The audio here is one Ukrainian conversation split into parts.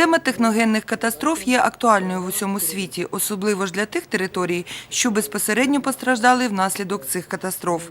Тема техногенних катастроф є актуальною в усьому світі, особливо ж для тих територій, що безпосередньо постраждали внаслідок цих катастроф.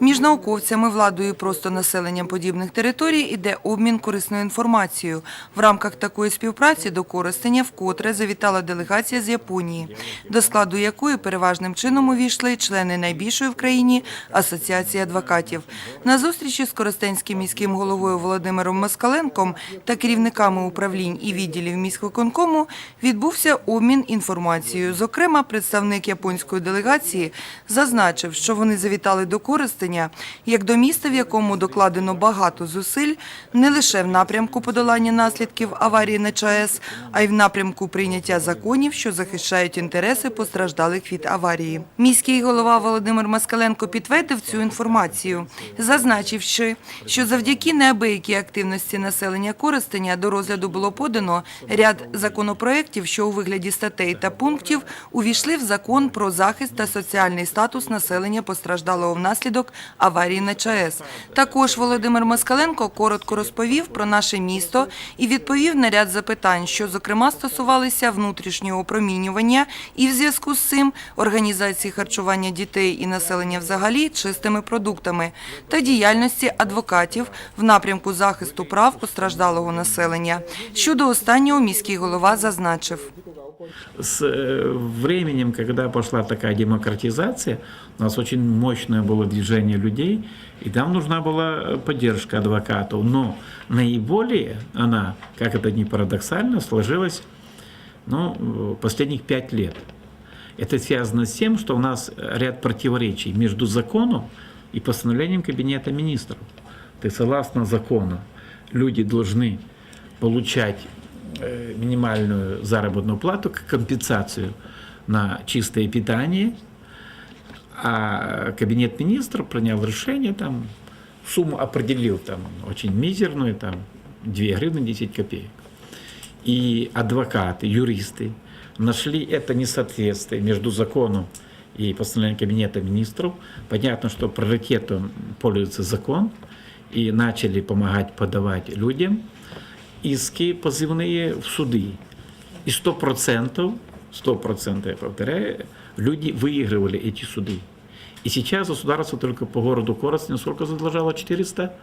Між науковцями, владою і просто населенням подібних територій іде обмін корисною інформацією. В рамках такої співпраці до Коростеня вкотре завітала делегація з Японії, до складу якої переважним чином увійшли члени найбільшої в країні асоціації адвокатів. На зустрічі з Коростенським міським головою Володимиром Москаленком та керівниками управлінь і відділів міськвиконкому відбувся обмін інформацією. Зокрема, представник японської делегації зазначив, що вони завітали до Коростеня як до міста, в якому докладено багато зусиль не лише в напрямку подолання наслідків аварії на ЧАЕС, а й в напрямку прийняття законів, що захищають інтереси постраждалих від аварії. Міський голова Володимир Москаленко підтвердив цю інформацію, зазначивши, що завдяки неабиякій активності населення Коростеня до розгляду було подано ряд законопроєктів, що у вигляді статей та пунктів увійшли в закон про захист та соціальний статус населення постраждалого внаслідок аварії на ЧАЕС. Також Володимир Москаленко коротко розповів про наше місто і відповів на ряд запитань, що зокрема стосувалися внутрішнього опромінювання і в зв'язку з цим організації харчування дітей і населення взагалі чистими продуктами та діяльності адвокатів в напрямку захисту прав постраждалого населення. Щодо останнього міський голова зазначив. С э, временем, когда пошла такая демократизация, у нас очень мощное было движение людей, и там нужна была поддержка адвокатов. Но наиболее она, как это ни парадоксально, сложилась ну, э, последних пять лет. Это связано с тем, что у нас ряд противоречий между законом и постановлением Кабинета министров. То есть, согласно закону, люди должны получать э, минимальную заработную плату компенсацию на чистое питание, а кабинет министров принял решение, там, сумму определил там, очень мизерную, там, 2 гривны 10 копеек. И адвокаты, юристы нашли это несоответствие между законом и постановлением Кабинета министров. Понятно, что приоритетом пользуется закон, и начали помогать подавать людям иски позывные в суды. И 100%, 100%, я повторяю, люди выигрывали эти суды. И сейчас государство только по городу Коростень сколько задолжало? 400?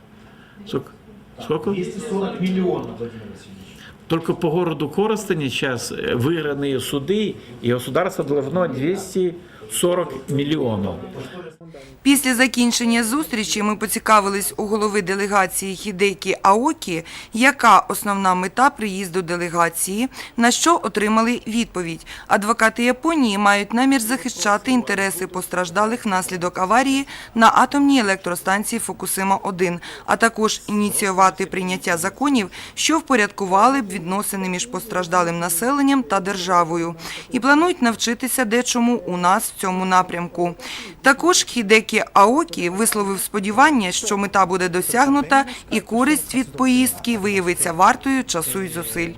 Сколько? Сколько? 240 миллионов, Владимир Васильевич. Только по городу Коростене сейчас э, выигранные суды, и государство должно 240 миллионов. Після закінчення зустрічі ми поцікавились у голови делегації Хідекі Аокі, яка основна мета приїзду делегації, на що отримали відповідь. Адвокати Японії мають намір захищати інтереси постраждалих внаслідок аварії на атомній електростанції Фукусима-1, а також ініціювати прийняття законів, що впорядкували б відносини між постраждалим населенням та державою. І планують навчитися дечому у нас в цьому напрямку. Також Хідекі Аокі висловив сподівання, що мета буде досягнута і користь від поїздки виявиться вартою часу і зусиль.